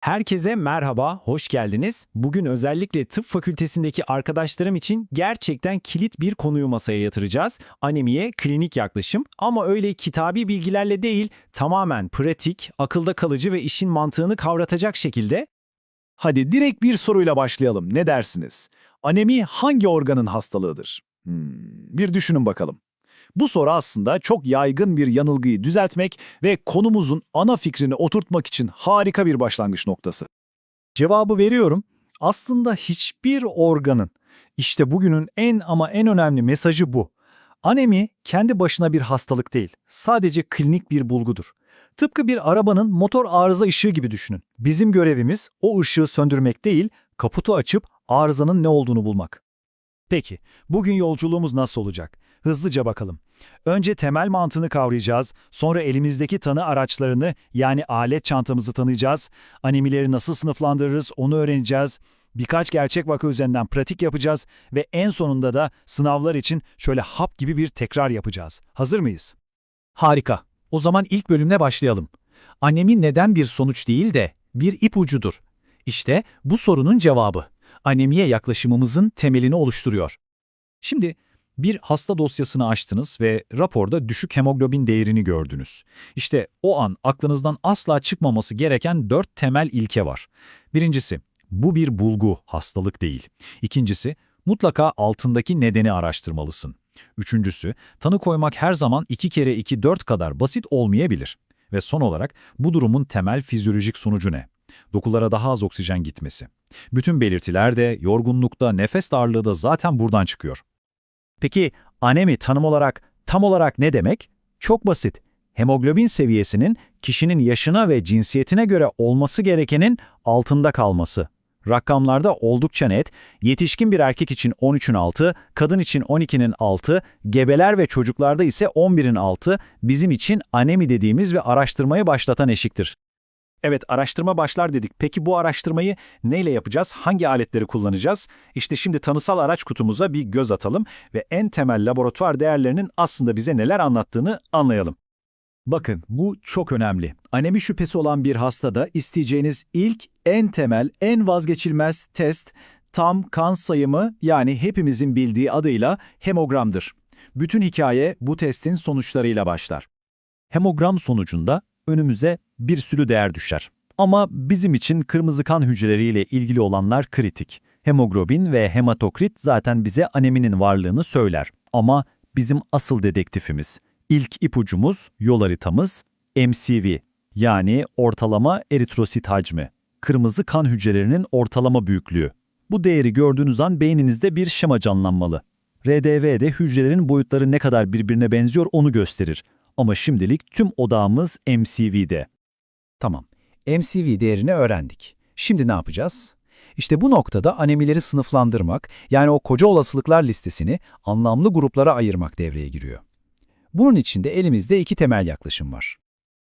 Herkese merhaba, hoş geldiniz. Bugün özellikle tıp fakültesindeki arkadaşlarım için gerçekten kilit bir konuyu masaya yatıracağız. Anemiye klinik yaklaşım ama öyle kitabi bilgilerle değil, tamamen pratik, akılda kalıcı ve işin mantığını kavratacak şekilde Hadi direkt bir soruyla başlayalım. Ne dersiniz? Anemi hangi organın hastalığıdır? Hmm, bir düşünün bakalım. Bu soru aslında çok yaygın bir yanılgıyı düzeltmek ve konumuzun ana fikrini oturtmak için harika bir başlangıç noktası. Cevabı veriyorum. Aslında hiçbir organın. İşte bugünün en ama en önemli mesajı bu. Anemi kendi başına bir hastalık değil, sadece klinik bir bulgudur. Tıpkı bir arabanın motor arıza ışığı gibi düşünün. Bizim görevimiz o ışığı söndürmek değil, kaputu açıp arızanın ne olduğunu bulmak. Peki, bugün yolculuğumuz nasıl olacak? Hızlıca bakalım. Önce temel mantığını kavrayacağız, sonra elimizdeki tanı araçlarını yani alet çantamızı tanıyacağız, anemileri nasıl sınıflandırırız onu öğreneceğiz, birkaç gerçek vaka üzerinden pratik yapacağız ve en sonunda da sınavlar için şöyle hap gibi bir tekrar yapacağız. Hazır mıyız? Harika. O zaman ilk bölümle başlayalım. Anemi neden bir sonuç değil de bir ipucudur? İşte bu sorunun cevabı. Anemiye yaklaşımımızın temelini oluşturuyor. Şimdi bir hasta dosyasını açtınız ve raporda düşük hemoglobin değerini gördünüz. İşte o an aklınızdan asla çıkmaması gereken dört temel ilke var. Birincisi, bu bir bulgu, hastalık değil. İkincisi, mutlaka altındaki nedeni araştırmalısın. Üçüncüsü, tanı koymak her zaman 2 kere 2 4 kadar basit olmayabilir. Ve son olarak bu durumun temel fizyolojik sonucu ne? Dokulara daha az oksijen gitmesi. Bütün belirtiler de, yorgunlukta, nefes darlığı da zaten buradan çıkıyor. Peki anemi tanım olarak tam olarak ne demek? Çok basit. Hemoglobin seviyesinin kişinin yaşına ve cinsiyetine göre olması gerekenin altında kalması. Rakamlarda oldukça net, yetişkin bir erkek için 13'ün altı, kadın için 12'nin altı, gebeler ve çocuklarda ise 11'in altı bizim için anemi dediğimiz ve araştırmayı başlatan eşiktir. Evet, araştırma başlar dedik. Peki bu araştırmayı neyle yapacağız? Hangi aletleri kullanacağız? İşte şimdi tanısal araç kutumuza bir göz atalım ve en temel laboratuvar değerlerinin aslında bize neler anlattığını anlayalım. Bakın bu çok önemli. Anemi şüphesi olan bir hastada isteyeceğiniz ilk, en temel, en vazgeçilmez test tam kan sayımı yani hepimizin bildiği adıyla hemogramdır. Bütün hikaye bu testin sonuçlarıyla başlar. Hemogram sonucunda önümüze bir sürü değer düşer. Ama bizim için kırmızı kan hücreleriyle ilgili olanlar kritik. Hemoglobin ve hematokrit zaten bize aneminin varlığını söyler. Ama bizim asıl dedektifimiz, ilk ipucumuz, yol haritamız MCV yani ortalama eritrosit hacmi. Kırmızı kan hücrelerinin ortalama büyüklüğü. Bu değeri gördüğünüz an beyninizde bir şema canlanmalı. RDV'de hücrelerin boyutları ne kadar birbirine benziyor onu gösterir. Ama şimdilik tüm odağımız MCV'de. Tamam. MCV değerini öğrendik. Şimdi ne yapacağız? İşte bu noktada anemileri sınıflandırmak, yani o koca olasılıklar listesini anlamlı gruplara ayırmak devreye giriyor. Bunun için de elimizde iki temel yaklaşım var.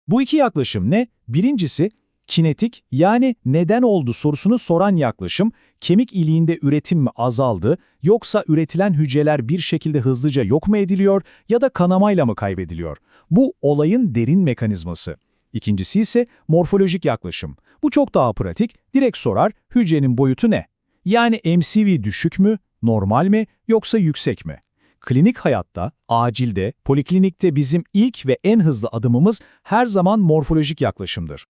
Bu iki yaklaşım ne? Birincisi kinetik yani neden oldu sorusunu soran yaklaşım, kemik iliğinde üretim mi azaldı yoksa üretilen hücreler bir şekilde hızlıca yok mu ediliyor ya da kanamayla mı kaybediliyor? Bu olayın derin mekanizması. İkincisi ise morfolojik yaklaşım. Bu çok daha pratik, direkt sorar hücrenin boyutu ne? Yani MCV düşük mü, normal mi yoksa yüksek mi? Klinik hayatta, acilde, poliklinikte bizim ilk ve en hızlı adımımız her zaman morfolojik yaklaşımdır.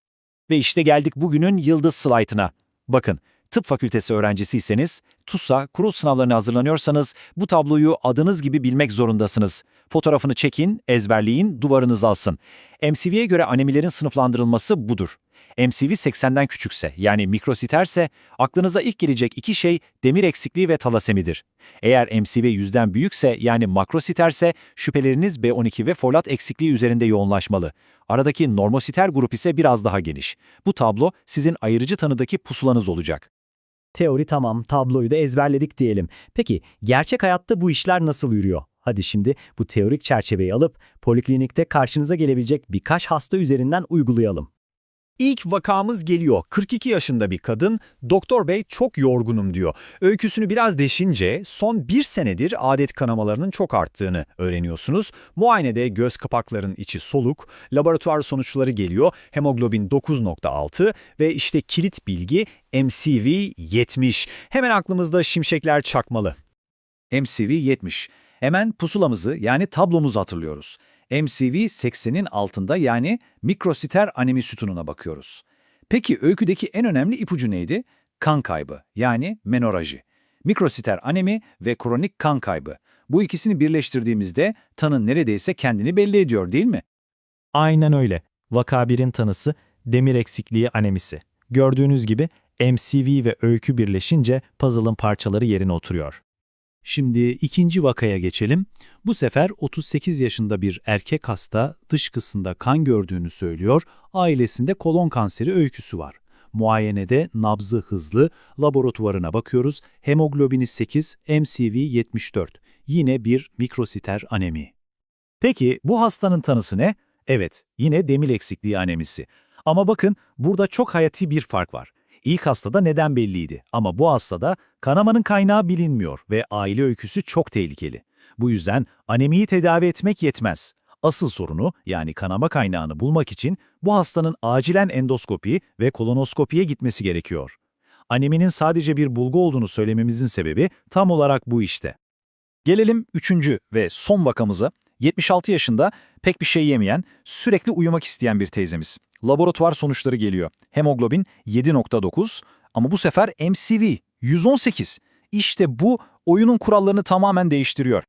Ve işte geldik bugünün yıldız slaytına. Bakın, tıp fakültesi öğrencisiyseniz, TUS'a, kurul sınavlarına hazırlanıyorsanız bu tabloyu adınız gibi bilmek zorundasınız. Fotoğrafını çekin, ezberleyin, duvarınız alsın. MCV'ye göre anemilerin sınıflandırılması budur. MCV 80'den küçükse yani mikrositerse aklınıza ilk gelecek iki şey demir eksikliği ve talasemidir. Eğer MCV yüzden büyükse yani makrositerse şüpheleriniz B12 ve folat eksikliği üzerinde yoğunlaşmalı. Aradaki normositer grup ise biraz daha geniş. Bu tablo sizin ayırıcı tanıdaki pusulanız olacak. Teori tamam, tabloyu da ezberledik diyelim. Peki, gerçek hayatta bu işler nasıl yürüyor? Hadi şimdi bu teorik çerçeveyi alıp poliklinikte karşınıza gelebilecek birkaç hasta üzerinden uygulayalım. İlk vakamız geliyor. 42 yaşında bir kadın, doktor bey çok yorgunum diyor. Öyküsünü biraz deşince son bir senedir adet kanamalarının çok arttığını öğreniyorsunuz. Muayenede göz kapaklarının içi soluk, laboratuvar sonuçları geliyor. Hemoglobin 9.6 ve işte kilit bilgi MCV 70. Hemen aklımızda şimşekler çakmalı. MCV 70. Hemen pusulamızı yani tablomuzu hatırlıyoruz. MCV 80'in altında yani mikrositer anemi sütununa bakıyoruz. Peki öyküdeki en önemli ipucu neydi? Kan kaybı yani menoraji. Mikrositer anemi ve kronik kan kaybı. Bu ikisini birleştirdiğimizde tanı neredeyse kendini belli ediyor değil mi? Aynen öyle. Vaka 1'in tanısı demir eksikliği anemisi. Gördüğünüz gibi MCV ve öykü birleşince puzzle'ın parçaları yerine oturuyor. Şimdi ikinci vakaya geçelim. Bu sefer 38 yaşında bir erkek hasta dışkısında kan gördüğünü söylüyor, ailesinde kolon kanseri öyküsü var. Muayenede nabzı hızlı, laboratuvarına bakıyoruz, hemoglobini 8, MCV 74. Yine bir mikrositer anemi. Peki bu hastanın tanısı ne? Evet, yine demir eksikliği anemisi. Ama bakın burada çok hayati bir fark var. İlk hastada neden belliydi ama bu hastada kanamanın kaynağı bilinmiyor ve aile öyküsü çok tehlikeli. Bu yüzden anemiyi tedavi etmek yetmez. Asıl sorunu yani kanama kaynağını bulmak için bu hastanın acilen endoskopi ve kolonoskopiye gitmesi gerekiyor. Aneminin sadece bir bulgu olduğunu söylememizin sebebi tam olarak bu işte. Gelelim üçüncü ve son vakamıza. 76 yaşında pek bir şey yemeyen, sürekli uyumak isteyen bir teyzemiz. Laboratuvar sonuçları geliyor. Hemoglobin 7.9 ama bu sefer MCV 118. İşte bu oyunun kurallarını tamamen değiştiriyor.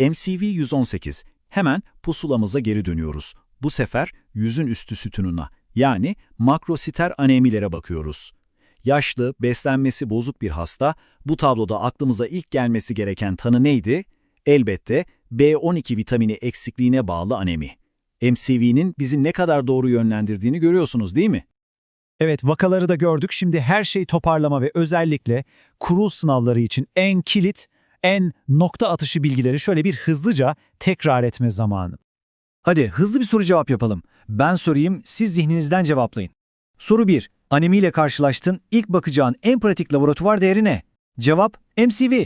MCV 118. Hemen pusulamıza geri dönüyoruz. Bu sefer yüzün üstü sütununa yani makrositer anemilere bakıyoruz. Yaşlı, beslenmesi bozuk bir hasta, bu tabloda aklımıza ilk gelmesi gereken tanı neydi? Elbette B12 vitamini eksikliğine bağlı anemi. MCV'nin bizi ne kadar doğru yönlendirdiğini görüyorsunuz değil mi? Evet vakaları da gördük. Şimdi her şey toparlama ve özellikle kurul sınavları için en kilit, en nokta atışı bilgileri şöyle bir hızlıca tekrar etme zamanı. Hadi hızlı bir soru cevap yapalım. Ben sorayım, siz zihninizden cevaplayın. Soru 1. Anemiyle karşılaştın, ilk bakacağın en pratik laboratuvar değeri ne? Cevap MCV.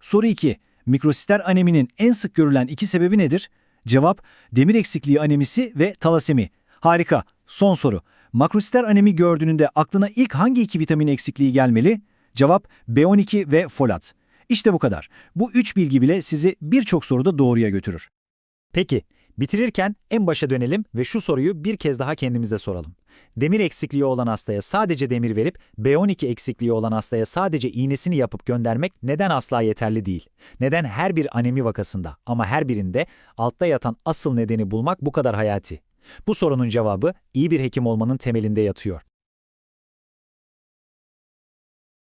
Soru 2. Mikrositer aneminin en sık görülen iki sebebi nedir? Cevap demir eksikliği anemisi ve talasemi. Harika. Son soru. Makrositer anemi gördüğünde aklına ilk hangi iki vitamin eksikliği gelmeli? Cevap B12 ve folat. İşte bu kadar. Bu üç bilgi bile sizi birçok soruda doğruya götürür. Peki, bitirirken en başa dönelim ve şu soruyu bir kez daha kendimize soralım. Demir eksikliği olan hastaya sadece demir verip B12 eksikliği olan hastaya sadece iğnesini yapıp göndermek neden asla yeterli değil? Neden her bir anemi vakasında ama her birinde altta yatan asıl nedeni bulmak bu kadar hayati? Bu sorunun cevabı iyi bir hekim olmanın temelinde yatıyor.